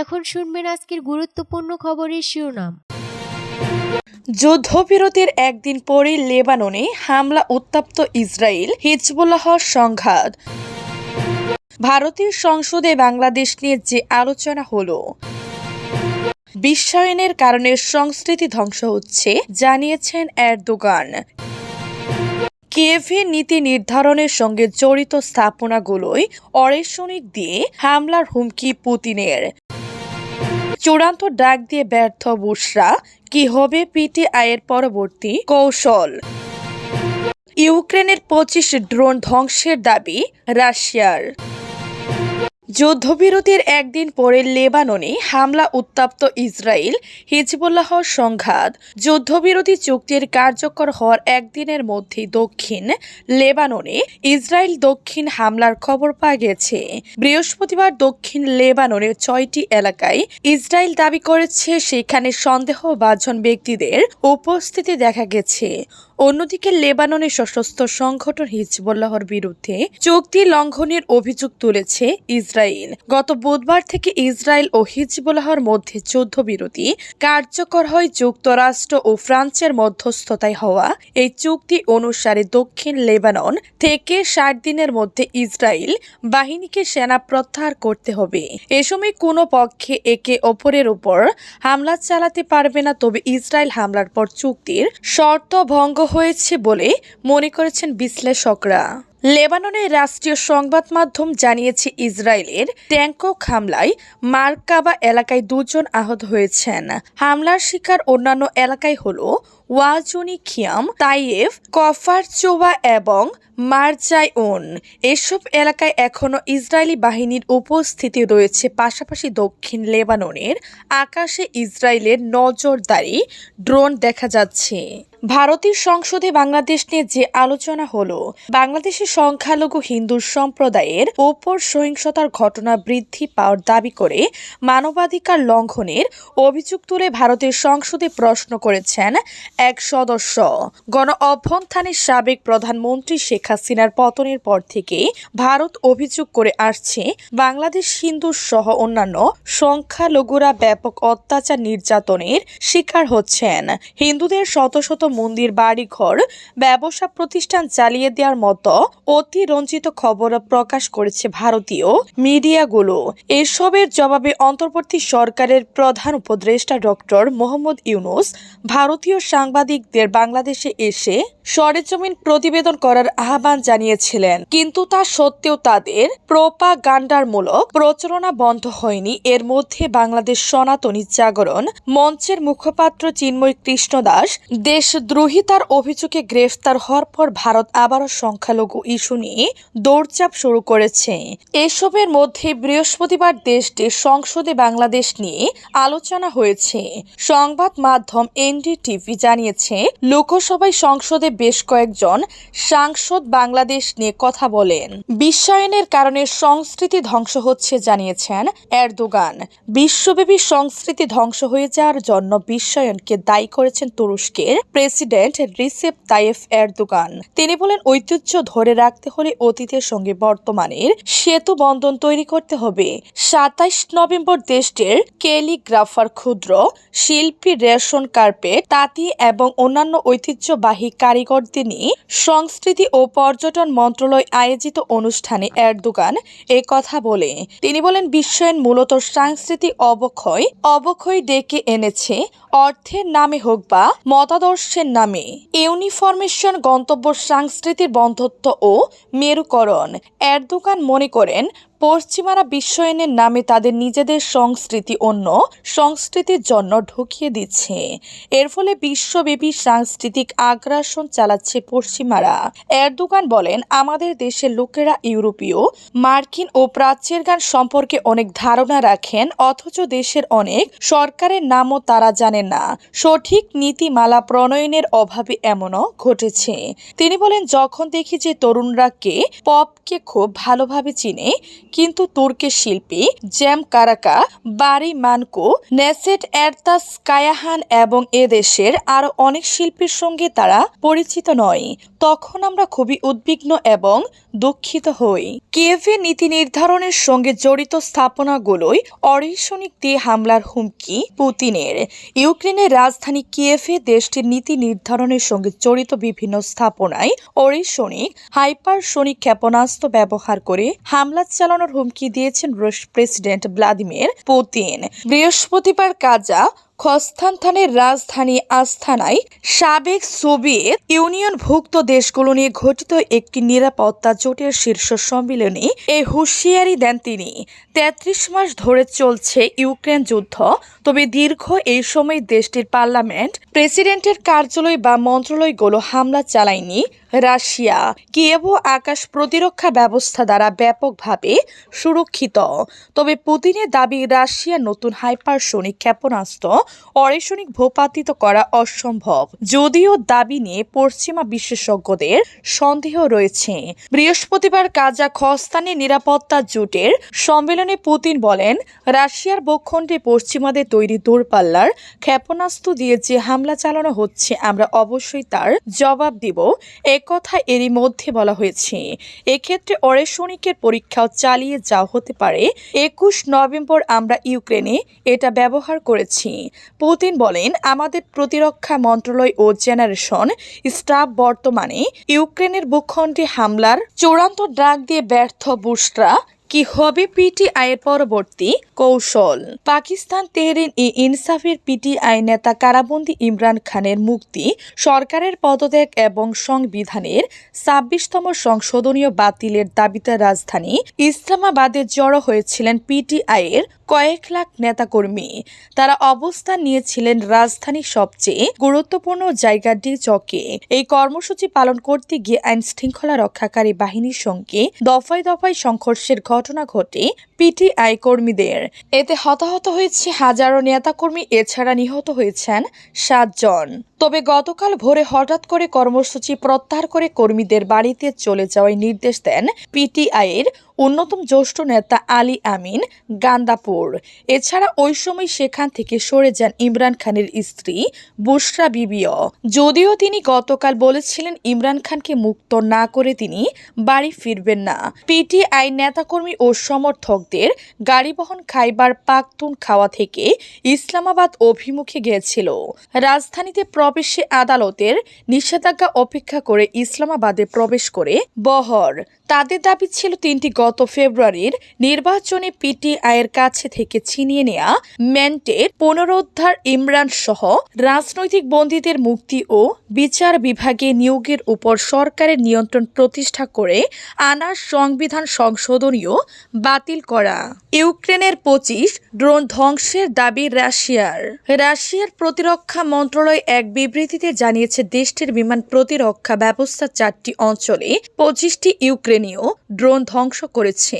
এখন শুনবেন আজকের গুরুত্বপূর্ণ খবরের শিরোনাম। যুদ্ধবিরতির একদিন পরে লেবাননে হামলা উত্তপ্ত ইসরায়েল হিজবুল্লাহর সংঘাত। ভারতীয় সংসদে বাংলাদেশ নিয়ে যে আলোচনা হলো, বিশ্বায়নের কারণে সংস্কৃতি ধ্বংস হচ্ছে, জানিয়েছেন এরদোগান। কিয়েভে নীতি নির্ধারণের সঙ্গে জড়িত স্থাপনাগুলোয় অরেশনিক দিয়ে হামলার হুমকি পুতিনের। চূড়ান্ত ডাক দিয়ে ব্যর্থ বুশরা। কি হবে পিটিআইয়ের পরবর্তী কৌশল? ইউক্রেনের পঁচিশ ড্রোন ধ্বংসের দাবি রাশিয়ার। যুদ্ধবিরতির একদিন পরে লেবাননে হামলা উত্তপ্ত ইসরায়েল, হিজবুল্লাহর সংঘাত, যুদ্ধবিরতি চুক্তির কার্যকর হওয়ার একদিনের মধ্যে দক্ষিণ লেবাননে ইসরায়েল দক্ষিণ হামলার খবর পাওয়া গেছে। বৃহস্পতিবার দক্ষিণ লেবাননের ছয়টি এলাকায় ইসরায়েল দাবি করেছে, সেখানে সন্দেহভাজন ব্যক্তিদের উপস্থিতি দেখা গেছে। অন্যদিকে লেবাননের সশস্ত্র সংগঠন হিজবুল্লাহর বিরুদ্ধে চুক্তি লঙ্ঘনের অভিযোগ তুলেছে ইসরায়েল। গত বুধবার থেকে ইসরায়েল ও হিজবুল্লাহর মধ্যে যুদ্ধবিরতি কার্যকর হয় যুক্তরাষ্ট্র ও ফ্রান্সের মধ্যস্থতায় হওয়া। এই চুক্তি অনুসারে দক্ষিণ লেবানন থেকে ষাট দিনের মধ্যে ইসরায়েল বাহিনীকে সেনা প্রত্যাহার করতে হবে। এ সময় কোনো পক্ষে একে অপরের উপর হামলা চালাতে পারবে না, তবে ইসরায়েল হামলার পর চুক্তির শর্ত ভঙ্গ হয়েছে বলে মনে করেছেন বিশ্লেষকরা। লেবাননের রাষ্ট্রীয় সংবাদ মাধ্যম জানিয়েছে ইসরায়েলের ট্যাঙ্কক হামলায় মার্কাবা এলাকায় দুজন আহত হয়েছেন। হামলার শিকার অন্যান্য এলাকায় হল ওয়াজুনি খিয়াম তাইয়েফ কফারচোবা এবং মারজাইউন। এসব এলাকায় এখনও ইসরায়েলি বাহিনীর উপস্থিতি রয়েছে, পাশাপাশি দক্ষিণ লেবাননের আকাশে ইসরায়েলের নজরদারি ড্রোন দেখা যাচ্ছে। ভারতীয় সংসদে বাংলাদেশ নিয়ে যে আলোচনা হলো বাংলাদেশের সংখ্যালঘু হিন্দু সম্প্রদায়ের ওপর সহিংসতার ঘটনা বৃদ্ধি পাওয়ার দাবি করে মানবাধিকার লঙ্ঘনের অভিযোগ তুলে ভারতের সংসদে প্রশ্ন করেছেন এক সদস্য। গণ অভ্যন্থানের সাবেক প্রধানমন্ত্রী শেখ হাসিনার পতনের পর থেকে ভারত অভিযোগ করে আসছে, বাংলাদেশ হিন্দু সহ অন্যান্য সংখ্যালঘুরা ব্যাপক অত্যাচার নির্যাতনের শিকার হচ্ছেন। হিন্দুদের শত শত মন্দির, বাড়িঘর, ব্যবসা প্রতিষ্ঠান চালিয়ে দেওয়ার মতো অতিরঞ্জিত খবর প্রকাশ করেছে ভারতীয় মিডিয়াগুলো। এসবের জবাবে অন্তর্বর্তী সরকারের প্রধান উপদেষ্টা ডক্টর মোহাম্মদ ইউনুস, ভারতীয় সাংবাদিকদের বাংলাদেশে এসে সরেজমিন প্রতিবেদন করার আহ্বান জানিয়েছিলেন। কিন্তু তা সত্ত্বেও তাদের প্রোপাগান্ডারমূলক প্রচারণা বন্ধ হয়নি। এর মধ্যে বাংলাদেশ সনাতনী জাগরণ মঞ্চের মুখপাত্র চিন্ময় কৃষ্ণ দাস, দেশদ্রোহিতার অভিযোগে গ্রেফতার হওয়ার পর ভারত আবারও সংখ্যালঘু ইস্যু নিয়ে দৌড়চাপ শুরু করেছে। এসবের মধ্যে বৃহস্পতিবার দেশটির সংসদে বাংলাদেশ নিয়ে আলোচনা হয়েছে। সংবাদ মাধ্যম এনডিটিভি জানিয়েছে, লোকসভায় সংসদে বেশ কয়েকজন সাংসদ বাংলাদেশ নিয়ে কথা বলেন। বিশ্বায়নের কারণে সংস্কৃতি ধ্বংস হচ্ছে জানিয়েছেন এরদোগান। বিশ্বব্যাপী সংস্কৃতি ধ্বংস হয়ে যাওয়ার জন্য বিশ্বায়নকে দায়ী করেছেন তুরস্কের প্রেসিডেন্ট রিসেপ তাইয়েফ এরদোগান। তিনি বলেন, ঐতিহ্য ধরে রাখতে হলে অতীতের সঙ্গে বর্তমানের সেতু বন্ধন তৈরি করতে হবে। সাতাইশ নভেম্বর দেশটির ক্যালিগ্রাফার ক্ষুদ্র শিল্পী রেশন কার্পেট তাঁতি এবং অন্যান্য ঐতিহ্যবাহী কারিগর তিনি সংস্কৃতি ও পর্যটন মন্ত্রণালয় আয়োজিত অনুষ্ঠানে এরদোগান এ কথা বলে। তিনি বলেন বিশ্বায়ন মূলত সাংস্কৃতিক অবক্ষয় অবক্ষয় ডেকে এনেছে অর্থের নামে হোক বা মতাদর্শের নামে, ইউনিফরমেশন গন্তব্য সাংস্কৃতিক বন্ধত্ব ও মেরুকরণ। এরদোগান মনে করেন, পশ্চিমারা বিশ্বায়নের নামে তাদের নিজেদের সংস্কৃতি অন্য সংস্কৃতির জন্য ঢুকিয়ে দিচ্ছে। এর ফলে বিশ্বব্যাপী সাংস্কৃতিক আগ্রাসন চালাচ্ছে পশ্চিমারা। এরদোগান বলেন, আমাদের দেশের লোকেরা ইউরোপীয়, মার্কিন ও প্রাচ্যের গান সম্পর্কে অনেক ধারণা রাখেন, অথচ দেশের অনেক সরকারের নামও তারা জানে জানেন না, সঠিক নীতিমালা প্রণয়নের অভাবে এমনও ঘটেছে। তিনি বলেন, যখন দেখি যে তরুণরা কে, পপকে খুব ভালোভাবে চিনে, কিন্তু তুর্কের শিল্পী জ্যাম কারাকা, বারি মানকো, নেসেট এরতাস কায়াহান এবং এদেশের আরও অনেক শিল্পীর সঙ্গে তারা পরিচিত নয়। তখন আমরা খুবই উদ্বিগ্ন এবং দুঃখিত হই। কিয়েভে নীতি নির্ধারণের সঙ্গে জড়িত স্থাপনাগুলোই অরিশনিক দিয়ে হামলার হুমকি পুতিনের। ইউক্রেনের রাজধানী কিয়েফে দেশটির নীতি নির্ধারণের সঙ্গে জড়িত বিভিন্ন স্থাপনায় অরিসনিক, হাইপারসনিক ক্ষেপণাস্ত্র ব্যবহার করে হামলা চালানোর হুমকি দিয়েছেন রুশ প্রেসিডেন্ট ভ্লাদিমির পুতিন। বৃহস্পতিবার কাজা খস্তানথানের রাজধানী আস্থানায় সাবেক সোভিয়েত ইউনিয়নভুক্ত দেশগুলো নিয়ে ঘটিত একটি নিরাপত্তা জোটের শীর্ষ সম্মেলনে এই হুঁশিয়ারি দেন তিনি। তেত্রিশ মাস ধরে চলছে ইউক্রেন যুদ্ধ। তবে দীর্ঘ এই সময় দেশটির পার্লামেন্ট, প্রেসিডেন্টের কার্যালয় বা মন্ত্রণালয়গুলো হামলা চালায়নি। রাশিয়া। কিয়েভ আকাশ প্রতিরক্ষা ব্যবস্থা দ্বারা ব্যাপকভাবে সুরক্ষিত। তবে পুতিনের দাবি, রাশিয়া নতুন হাইপারসনিক ক্ষেপণাস্ত্র অরেশনিক ভূপাতিত করা অসম্ভব। যদিও দাবি নিয়ে পশ্চিমা বিশেষজ্ঞদের সন্দেহ রয়েছে। বৃহস্পতিবার কাজা খস্তানি নিরাপত্তা জোটের সম্মেলনে পুতিন বলেন, রাশিয়ার ভূখণ্ডে পশ্চিমাদের তৈরি দূরপাল্লার ক্ষেপণাস্ত্র দিয়ে যে হামলা চালানো হচ্ছে, আমরা অবশ্যই তার জবাব দিব। একথা এরই মধ্যে বলা হয়েছে। এক্ষেত্রে অরেশনিকের পরীক্ষাও চালিয়ে যাওয়া হতে পারে। একুশ নভেম্বর আমরা ইউক্রেনে এটা ব্যবহার করেছি। পুতিন বলেন, আমাদের প্রতিরক্ষা মন্ত্রণালয় ও জেনারেশন স্টাফ বর্তমানে ইউক্রেনের ভূখণ্ডে হামলার চূড়ান্ত ডাক দিয়ে ব্যর্থ বুশরা কি হবে পিটিআই এর পরবর্তী কৌশল? পাকিস্তান তেহরিন ই ইনসাফের পিটিআই নেতা কারাবন্দী ইমরান খানের মুক্তি, সরকারের পদত্যাগ এবং সংবিধানের ছাব্বিশতম সংশোধনীয় বাতিলের দাবিতে রাজধানী ইসলামাবাদে জড়ো হয়েছিলেন পিটিআই এর কয়েক লাখ নেতাকর্মী। তারা অবস্থান নিয়েছিলেন রাজধানীর সবচেয়ে গুরুত্বপূর্ণ জায়গাটি চকে এই কর্মসূচি পালন করতে গিয়ে আইন শৃঙ্খলা রক্ষাকারী বাহিনীর সঙ্গে দফায় দফায় সংঘর্ষের ঘটনা ঘটে পিটিআই কর্মীদের। এতে হতাহত হয়েছে হাজারো নেতাকর্মী, এছাড়া নিহত হয়েছেন সাতজন তবে গতকাল ভোরে হঠাৎ করে কর্মসূচি প্রত্যাহার করে কর্মীদের বাড়িতে চলে যাওয়ার নির্দেশ দেন পিটিআই এর অন্যতম জ্যেষ্ঠ নেতা আলী আমিন গান্দাপুর। এছাড়া ওই সময় সেখান থেকে সরে যান ইমরান খানের স্ত্রী বুশরা বিবিও। যদিও তিনি গতকাল বলেছিলেন ইমরান খানকে মুক্ত না করে তিনি বাড়ি ফিরবেন না। পিটিআই নেতাকর্মী ও সমর্থকদের গাড়ি বহন খাইবার পাকতুন খাওয়া থেকে ইসলামাবাদ অভিমুখে গিয়েছিল। রাজধানীতে প্রবেশে আদালতের নিষেধাজ্ঞা অপেক্ষা করে ইসলামাবাদে প্রবেশ করে বহর। তাদের দাবি ছিল তিনটি গত ফেব্রুয়ারির নির্বাচনে পিটিআইয়ের কাছে থেকে ছিনিয়ে নেয়া ম্যান্টের পুনরুদ্ধার ইমরান সহ রাজনৈতিক বন্দীদের মুক্তি ও বিচার বিভাগে নিয়োগের উপর সরকারের নিয়ন্ত্রণ প্রতিষ্ঠা করে আনার সংবিধান সংশোধনীয় বাতিল করা। ইউক্রেনের পঁচিশ ড্রোন ধ্বংসের দাবি রাশিয়ার। রাশিয়ার প্রতিরক্ষা মন্ত্রণালয় এক বিবৃতিতে জানিয়েছে, দেশটির বিমান প্রতিরক্ষা ব্যবস্থা চারটি অঞ্চলে পঁচিশটি ইউক্রেনীয় ড্রোন ধ্বংস করেছে।